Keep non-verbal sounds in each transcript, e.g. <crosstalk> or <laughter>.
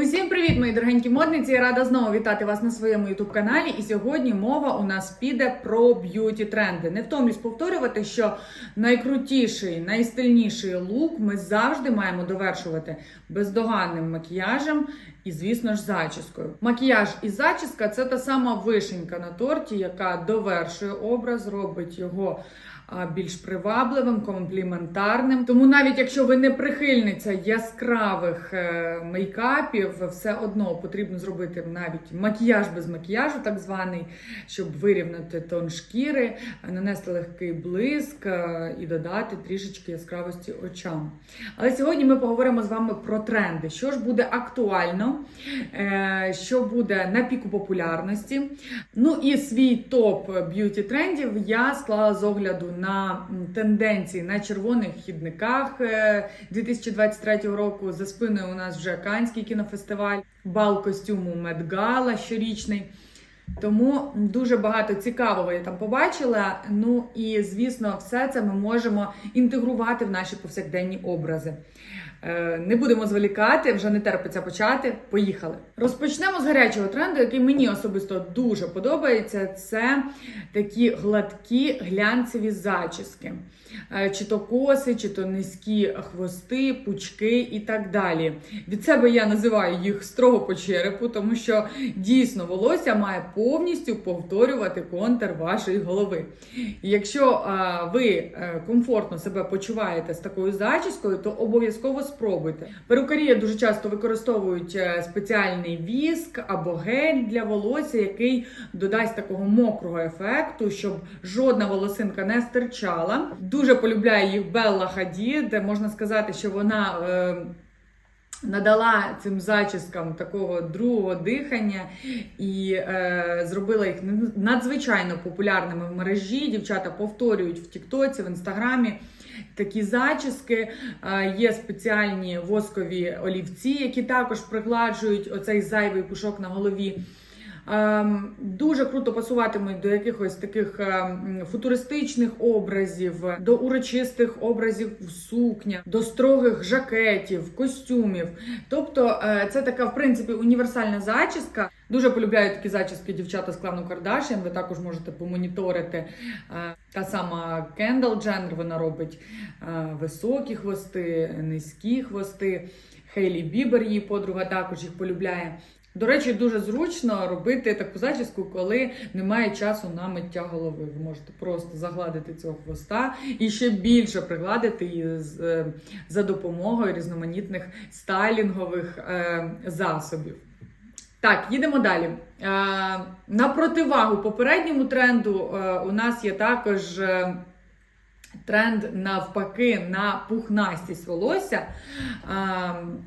Усім привіт, мої дорогенькі модниці! Я рада знову вітати вас на своєму youtube каналі. І сьогодні мова у нас піде про б'юті тренди. Не втомлюсь повторювати, що найкрутіший, найстильніший лук ми завжди маємо довершувати бездоганним макіяжем і, звісно ж, зачіскою. Макіяж і зачіска це та сама вишенька на торті, яка довершує образ, робить його більш привабливим, компліментарним. Тому навіть якщо ви не прихильниця яскравих е, мейкапів, все одно потрібно зробити навіть макіяж без макіяжу, так званий, щоб вирівняти тон шкіри, нанести легкий блиск е, і додати трішечки яскравості очам. Але сьогодні ми поговоримо з вами про тренди, що ж буде актуально, що буде на піку популярності. Ну і свій топ б'юті трендів я склала з огляду на тенденції на червоних хідниках е, 2023 року. За спиною у нас вже Канський кінофестиваль, бал костюму Медгала щорічний. Тому дуже багато цікавого я там побачила. Ну і звісно, все це ми можемо інтегрувати в наші повсякденні образи. Е, Не будемо зволікати, вже не терпиться почати. Поїхали. Розпочнемо з гарячого тренду, який мені особисто дуже подобається. Це такі гладкі глянцеві зачіски. Е, Чи то коси, чи то низькі хвости, пучки і так далі. Від себе я називаю їх строго по черепу, тому що дійсно волосся має повністю повторювати контур вашої голови. Якщо ви е, комфортно себе почуваєте з такою зачіскою, то обов'язково спробуйте. Перукарі дуже часто використовують е, спеціальний віск або гель для волосся, який додасть такого мокрого ефекту, щоб жодна волосинка не стирчала. Дуже полюбляє їх Белла Хадід, можна сказати, що вона. Е, Надала цим зачіскам такого другого дихання і е, зробила їх надзвичайно популярними в мережі. Дівчата повторюють в Тіктоці, в інстаграмі такі зачіски. Е, є спеціальні воскові олівці, які також пригладжують оцей зайвий пушок на голові. Ем, Дуже круто пасуватимуть до якихось таких ем, футуристичних образів, до урочистих образів в сукнях, до строгих жакетів, костюмів. Тобто е, це така, в принципі, універсальна зачіска. Дуже полюбляють такі зачіски дівчата з клану Кардашян. Ви також можете помоніторити. Е, Та сама Кендал Дженнер, вона робить е, високі хвости, низькі хвости. Хейлі Бібер, її подруга, також їх полюбляє. До речі, дуже зручно робити таку зачіску, коли немає часу на миття голови. Ви можете просто загладити цього хвоста і ще більше пригладити її е, за допомогою різноманітних стайлінгових е, засобів. Так, їдемо далі. Е, на противагу попередньому тренду у нас є також. Тренд навпаки на пухнастість волосся.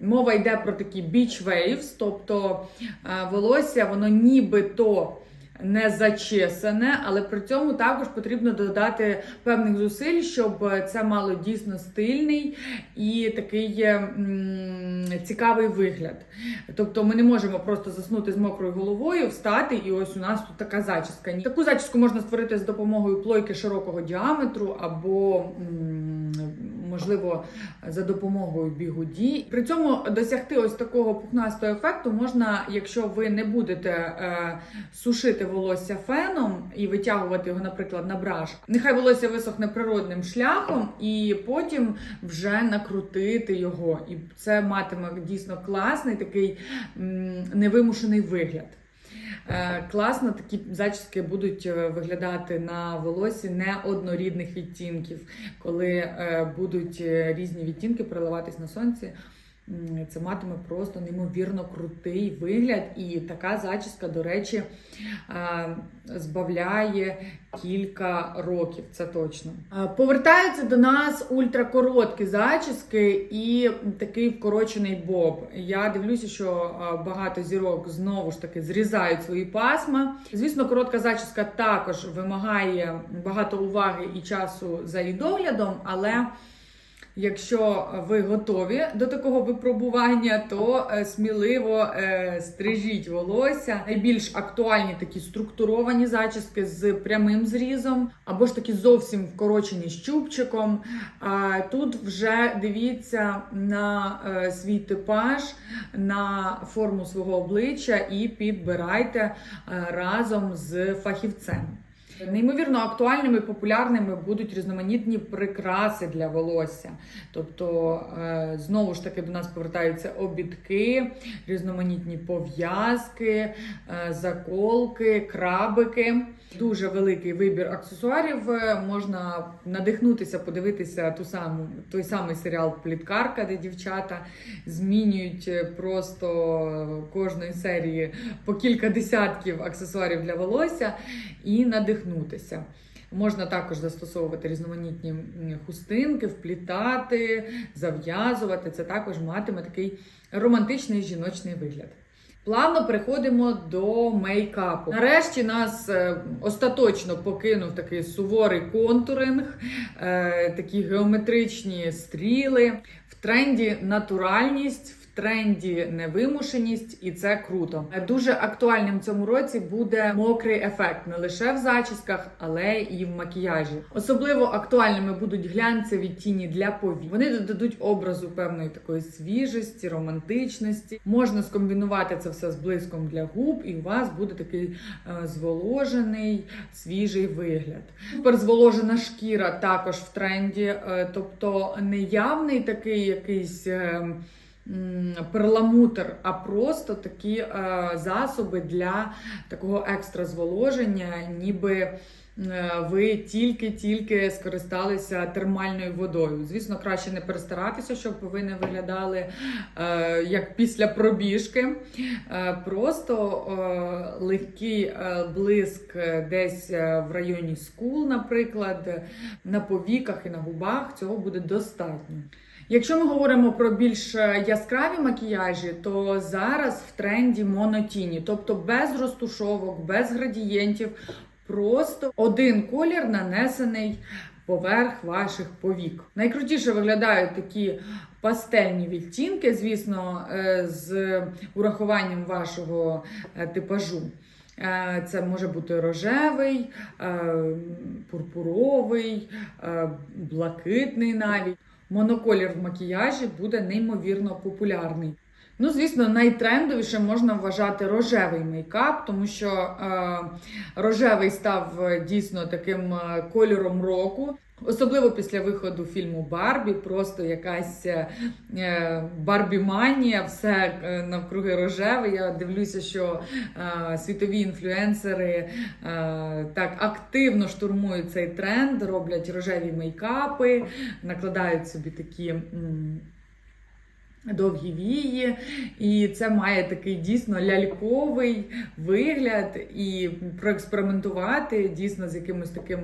Мова йде про такі beach waves, тобто волосся, воно нібито не зачесане, але при цьому також потрібно додати певних зусиль, щоб це мало дійсно стильний і такий м, цікавий вигляд. Тобто ми не можемо просто заснути з мокрою головою, встати, і ось у нас тут така зачіска. Таку зачіску можна створити з допомогою плойки широкого діаметру або, м, можливо, за допомогою бігуді. При цьому досягти ось такого пухнастого ефекту можна, якщо ви не будете е, сушити волосся феном і витягувати його, наприклад, на браш. Нехай волосся висохне природним шляхом, і потім вже накрутити його. І це матиме дійсно класний такий м, невимушений вигляд. Е, Класно такі зачіски будуть е, виглядати на волосі неоднорідних відтінків, коли е, будуть різні відтінки переливатись на сонці. Це матиме просто неймовірно крутий вигляд, і така зачіска, до речі, збавляє кілька років. Це точно. Повертаються до нас ультракороткі зачіски і такий вкорочений боб. Я дивлюся, що багато зірок знову ж таки зрізають свої пасма. Звісно, коротка зачіска також вимагає багато уваги і часу за її доглядом, але Якщо ви готові до такого випробування, то е, сміливо е, стрижіть волосся. Найбільш актуальні такі структуровані зачіски з прямим зрізом, або ж такі зовсім вкорочені. А тут вже дивіться на е, свій типаж, на форму свого обличчя і підбирайте разом з фахівцем. Неймовірно актуальними, популярними будуть різноманітні прикраси для волосся. Тобто, е, знову ж таки, до нас повертаються обідки, різноманітні пов'язки, е, заколки, крабики. Дуже великий вибір аксесуарів. Можна надихнутися, подивитися ту саму, той самий серіал Пліткарка, де дівчата змінюють е, просто кожної серії по кілька десятків аксесуарів для волосся і надихнутися. Можна також застосовувати різноманітні хустинки, вплітати, зав'язувати. Це також матиме такий романтичний жіночний вигляд. Плавно переходимо до мейкапу. Нарешті нас е, остаточно покинув такий суворий контуринг, е, такі геометричні стріли. В тренді натуральність, тренді невимушеність, і це круто. Дуже актуальним в цьому році буде мокрий ефект не лише в зачісках, але і в макіяжі. Особливо актуальними будуть глянцеві тіні для повік. Вони додадуть образу певної такої свіжості, романтичності. Можна скомбінувати це все з блиском для губ, і у вас буде такий е, зволожений, свіжий вигляд. Супер зволожена шкіра також в тренді, е, тобто не явний такий якийсь. Перламутр, а просто такі е, засоби для такого екстра зволоження, ніби е, ви тільки-тільки скористалися термальною водою. Звісно, краще не перестаратися, щоб ви не виглядали е, як після пробіжки. Е, просто е, легкий е, блиск десь е, в районі скул, наприклад, на повіках і на губах цього буде достатньо. Якщо ми говоримо про більш е, яскраві макіяжі, то зараз в тренді монотіні, тобто без розтушовок, без градієнтів, просто один колір нанесений поверх ваших повік. Найкрутіше виглядають такі пастельні відтінки, звісно, е, з урахуванням вашого е, типажу. Це може бути рожевий, пурпуровий, блакитний навіть. Моноколір в макіяжі буде неймовірно популярний. Ну, звісно, найтрендовіше можна вважати рожевий мейкап, тому що е, рожевий став е, дійсно таким е, кольором року. Особливо після виходу фільму Барбі, просто якась е, Барбі-манія, все е, навкруги рожеве. Я дивлюся, що е, світові інфлюенсери е, так активно штурмують цей тренд, роблять рожеві мейкапи, накладають собі такі. Довгі вії, і це має такий дійсно ляльковий вигляд, і проекспериментувати дійсно з якимось таким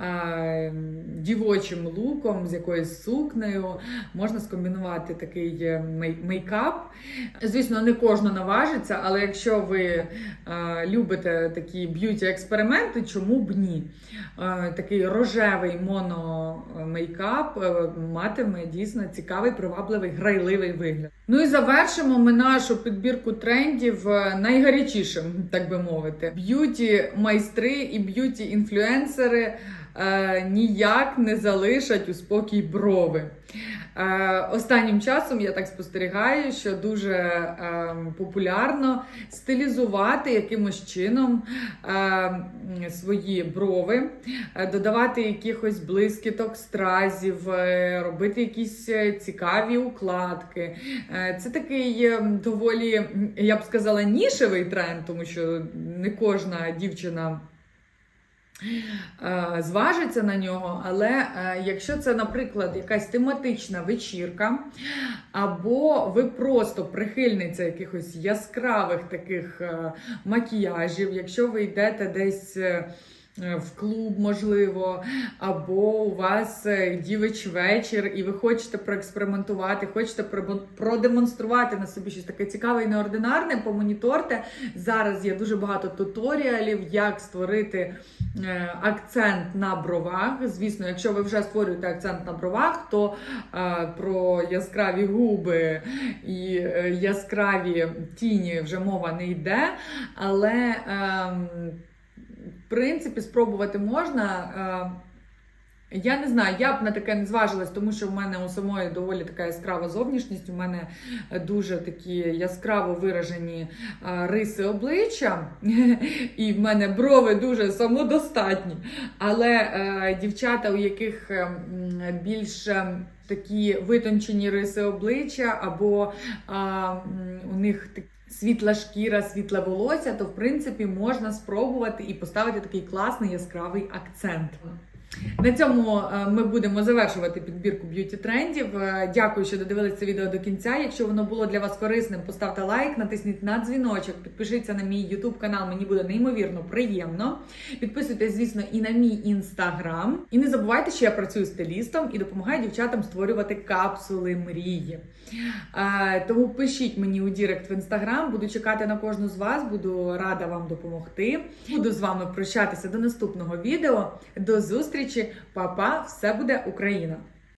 е, дівочим луком, з якоюсь сукнею. Можна скомбінувати такий е, мей- мейкап. Звісно, не кожна наважиться, але якщо ви е, любите такі б'юті-експерименти, чому б ні? Е, такий рожевий моно-мейкап е, матиме дійсно цікавий, привабливий, грайливий вигляд. Ну і завершимо ми нашу підбірку трендів е, найгарячішим, так би мовити. Б'юті-майстри і б'юті-інфлюенсери е, ніяк не залишать у спокій брови. Е, останнім часом я так спостерігаю, що дуже е, популярно стилізувати якимось чином е, свої брови, додавати якихось блискіток стразів, робити якісь цікаві укладки. Це такий доволі, я б сказала, нішевий тренд, тому що не кожна дівчина. Е, Зважиться на нього, але е, якщо це, наприклад, якась тематична вечірка, або ви просто прихильниця якихось яскравих таких е, макіяжів, якщо ви йдете десь в клуб, можливо, або у вас е, дівич вечір, і ви хочете проекспериментувати, хочете продемонструвати на собі щось таке цікаве і неординарне, помоніторте. Зараз є дуже багато туторіалів, як створити е, акцент на бровах. Звісно, якщо ви вже створюєте акцент на бровах, то е, про яскраві губи і е, яскраві тіні вже мова не йде. Але ем, принципі спробувати можна. Е, я не знаю, я б на таке не зважилась, тому що в мене у самої доволі така яскрава зовнішність. У мене дуже такі яскраво виражені е, риси обличчя, <laughs> і в мене брови дуже самодостатні. Але е, дівчата, у яких більш такі витончені риси обличчя, або у них такі світла шкіра, світле волосся, то в принципі можна спробувати і поставити такий класний яскравий акцент. На цьому е, ми будемо завершувати підбірку б'юті трендів. Е, Дякую, що додивилися це відео до кінця. Якщо воно було для вас корисним, поставте лайк, натисніть на дзвіночок, підпишіться на мій YouTube канал. Мені буде неймовірно приємно. Підписуйтесь, звісно, і на мій інстаграм. І не забувайте, що я працюю стилістом і допомагаю дівчатам створювати капсули мрії. Е, Тому пишіть мені у Дірект в інстаграм. Буду чекати на кожну з вас. Буду рада вам допомогти. Буду з вами прощатися до наступного відео. До зустрічі, Па-па! Все буде Україна!